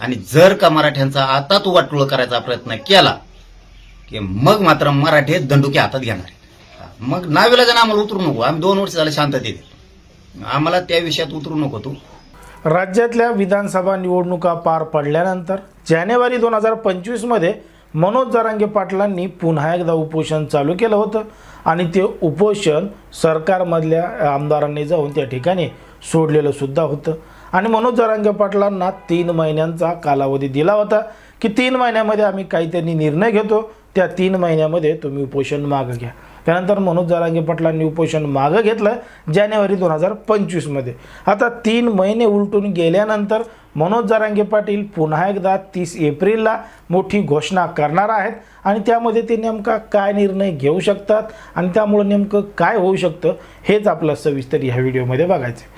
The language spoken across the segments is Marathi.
आणि जर का मराठ्यांचा आता तू वाटोळ करायचा प्रयत्न केला की मग मात्र मराठे दंडुके हातात घेणार मग नावेला जण आम्हाला उतरू नको. आम्ही दोन वर्ष झालं शांततेत आम्हाला त्या विषयात उतरू नको तू. राज्यातल्या विधानसभा निवडणुका पार पडल्यानंतर जानेवारी दोन हजार पंचवीसमध्ये मनोज जरांगे पाटलांनी पुन्हा एकदा उपोषण चालू केलं होतं आणि ते उपोषण सरकारमधल्या आमदारांनी जाऊन त्या ठिकाणी सोडलेलं सुद्धा होतं. आणि मनोज जरांगे पाटलांना तीन महिन्यांचा कालावधी दिला होता. की तीन महिन्यामध्ये आम्ही काहीतरी निर्णय घेतो त्या तीन महिन्यामध्ये तुम्ही उपोषण मागं घ्या. त्यानंतर मनोज जरांगे पाटलांनी उपोषण मागं घेतलं जानेवारी दोन हजार पंचवीसमध्ये. आता तीन महिने उलटून गेल्यानंतर मनोज जरांगे पाटील पुन्हा एकदा तीस एप्रिलला मोठी घोषणा करणार आहेत आणि त्यामध्ये ते नेमका काय निर्णय घेऊ शकतात आणि त्यामुळं नेमकं काय होऊ शकतं हेच आपलं सविस्तर ह्या व्हिडिओमध्ये बघायचं आहे.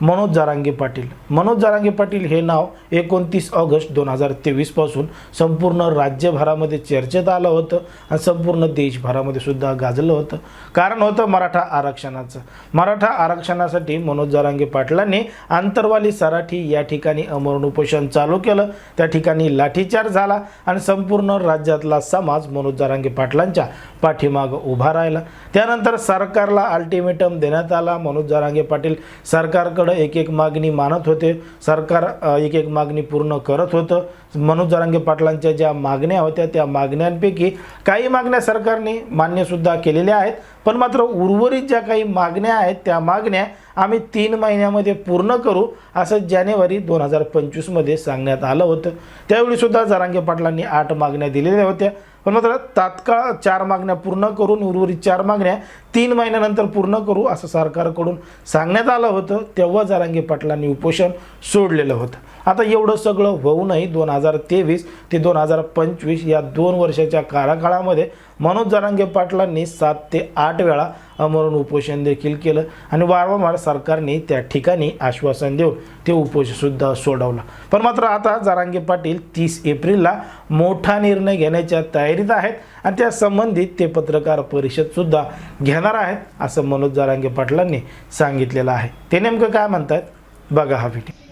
मनोज जारांगे पाटील. मनोज जारांगे पाटील हे नाव एकोणतीस ऑगस्ट दोन हजार तेवीसपासून संपूर्ण राज्यभरामध्ये चर्चेत आलं होतं आणि संपूर्ण देशभरामध्ये सुद्धा गाजलं होतं. कारण होतं मराठा आरक्षणाचं. मराठा आरक्षणासाठी मनोज जारांगे पाटलांनी आंतरवाली सराठी या ठिकाणी अमरण उपोषण चालू केलं. त्या ठिकाणी लाठीचार झाला आणि संपूर्ण राज्यातला समाज मनोज जारांगे पाटलांच्या पाठीमागं उभा राहिला. त्यानंतर सरकारला अल्टिमेटम देण्यात आला. मनोज जारांगे पाटील सरकार एक एक मागणी मानत होते. सरकार एक एक मागणी पूर्ण करत होतं. मनोज जारांगे पाटलांच्या ज्या मागण्या होत्या त्या मागण्यांपैकी काही मागण्या सरकारने मान्यसुद्धा केलेल्या आहेत. पण मात्र उर्वरित ज्या काही मागण्या आहेत त्या मागण्या आम्ही तीन महिन्यामध्ये पूर्ण करू असं जानेवारी दोन हजार पंचवीसमध्ये सांगण्यात आलं होतं. त्यावेळीसुद्धा जरांगे पाटलांनी आठ मागण्या दिलेल्या होत्या. पण मात्र तात्काळ चार मागण्या पूर्ण करून उर्वरित चार मागण्या तीन महिन्यानंतर पूर्ण करू असं सरकारकडून सांगण्यात आलं होतं. तेव्हा जारांगे पाटलांनी उपोषण सोडलेलं होतं. आता एवढं सगळं होऊनही दोन हजार तेवीस ते दोन हजार पंचवीस या दोन वर्षाच्या काळाकाळामध्ये मनोज जरांगे पाटलांनी सात ते आठ वेळा अमरण उपोषण देखील केलं आणि वारंवार सरकारने त्या ठिकाणी आश्वासन देऊन ते उपोषणसुद्धा सोडवलं. पण मात्र आता जरांगे पाटील तीस एप्रिलला मोठा निर्णय घेण्याच्या तयारीत आहेत आणि त्या संबंधित ते पत्रकार परिषदसुद्धा घेणार आहेत असं मनोज जरांगे पाटलांनी सांगितलेलं आहे. ते नेमकं काय म्हणतात बघा हा व्हिडिओ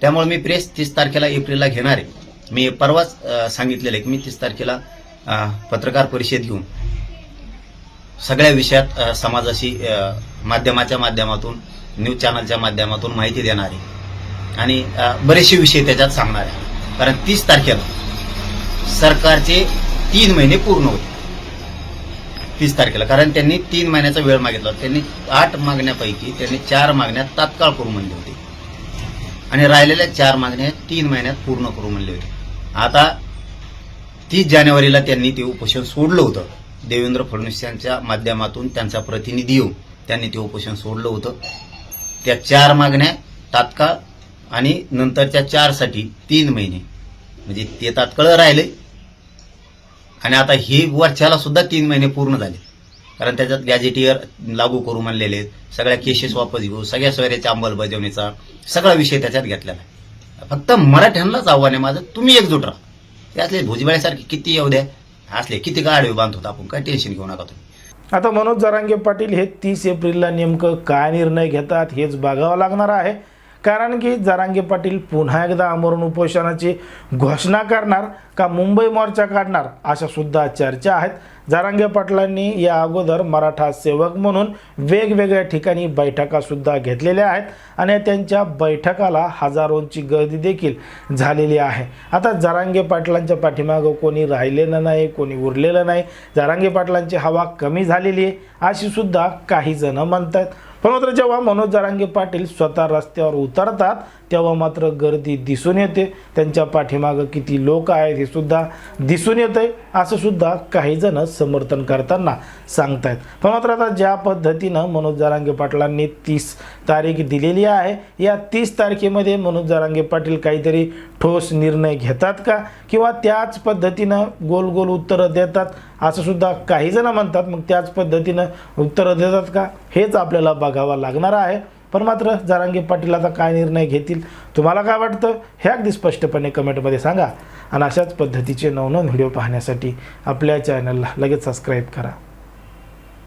त्यामुळे मी प्रेस तीस तारखेला एप्रिलला घेणार आहे. मी परवाच सांगितलेलं आहे की मी तीस तारखेला पत्रकार परिषद घेऊन सगळ्या विषयात समाजाशी माध्यमाच्या माध्यमातून न्यूज चॅनलच्या माध्यमातून माहिती देणार आहे. आणि बरेचसे विषय त्याच्यात सांगणार आहे. कारण तीस तारखेला सरकारचे तीन महिने पूर्ण होते. तीस तारखेला. कारण त्यांनी तीन महिन्याचा वेळ मागितला. त्यांनी आठ मागण्यापैकी त्यांनी चार मागण्या तात्काळ करून म्हणली होती. आणि राहिलेल्या चार मागण्या तीन महिन्यात पूर्ण करू म्हणले होते. आता तीस जानेवारीला त्यांनी ते उपोषण सोडलं होतं. देवेंद्र फडणवीस यांच्या माध्यमातून त्यांचा प्रतिनिधी येऊन त्यांनी ते उपोषण सोडलं होतं. त्या चार मागण्या तात्काळ आणि नंतरच्या चारसाठी तीन महिने. म्हणजे ते तात्काळ राहिले. आणि आता हे वर्षाला सुद्धा तीन महिने पूर्ण झाले. कारण त्याच्यात गॅजेटियर लागू करू म्हणलेले आहेत. सगळ्या केसेस वापस घेऊ. सगळ्या सोयऱ्याच्या अंमलबजावणीचा सगळा विषय त्याच्यात घेतलेला आहे. फक्त मराठ्यांनाच आव्हान आहे माझं. तुम्ही एकजूट राहा. ते असले भुजबळासारखे किती येऊ द्या. असले किती का आडवे बांधतो आपण. काय टेन्शन घेऊ नका तुम्ही. आता मनोज जरांगे पाटील हे तीस एप्रिलला नेमकं काय निर्णय घेतात हेच बघावं लागणार आहे. कारण की जरांगे पाटील पुन्हा एकदा आमरण उपोषणाची घोषणा करणार का मुंबई मोर्चा काढणार अशा सुद्धा चर्चा आहेत. जरांगे पाटलांनी या अगोदर मराठा सेवक म्हणून वेगवेगळ्या ठिकाणी बैठकासुद्धा घेतलेल्या आहेत आणि त्यांच्या बैठकाला हजारोंची गर्दी देखील झालेली आहे. आता जरांगे पाटलांच्या पाठीमागं कोणी राहिलेलं नाही कोणी उरलेलं नाही. जरांगे पाटलांची हवा कमी झालेली आहे अशी सुद्धा काही जणं म्हणतात पण मात्र जेव्हा मनोज जरांगे पाटील स्वतः रस्त्यावर उतरतात तेव्हा मात्र गर्दी दिसून येते. त्यांच्या पाठीमागं किती लोक आहेत हे सुद्धा दिसून येतंय. असं सुद्धा काही जण समर्थन करताना सांगतायत. पण मात्र आता ज्या पद्धतीनं मनोज जरांगे पाटलांनी तीस तारीख दिलेली आहे या तीस तारखेमध्ये मनोज जरांगे पाटील काहीतरी ठोस निर्णय घेतात का? किंवा त्याच पद्धतीनं गोल गोल उत्तरं देतात? असं सुद्धा काही जण म्हणतात. मग त्याच पद्धतीनं उत्तरं देतात का? हेच आपल्याला बघावा लागणार आहे. पण मात्र जारांगे पाटील आता काय निर्णय घेतील तुम्हाला काय वाटतं? हे अगदी स्पष्टपणे कमेंटमध्ये सांगा. आणि अशाच पद्धतीचे नवनवन व्हिडिओ पाहण्यासाठी आपल्या चॅनलला लगेच सबस्क्राईब करा.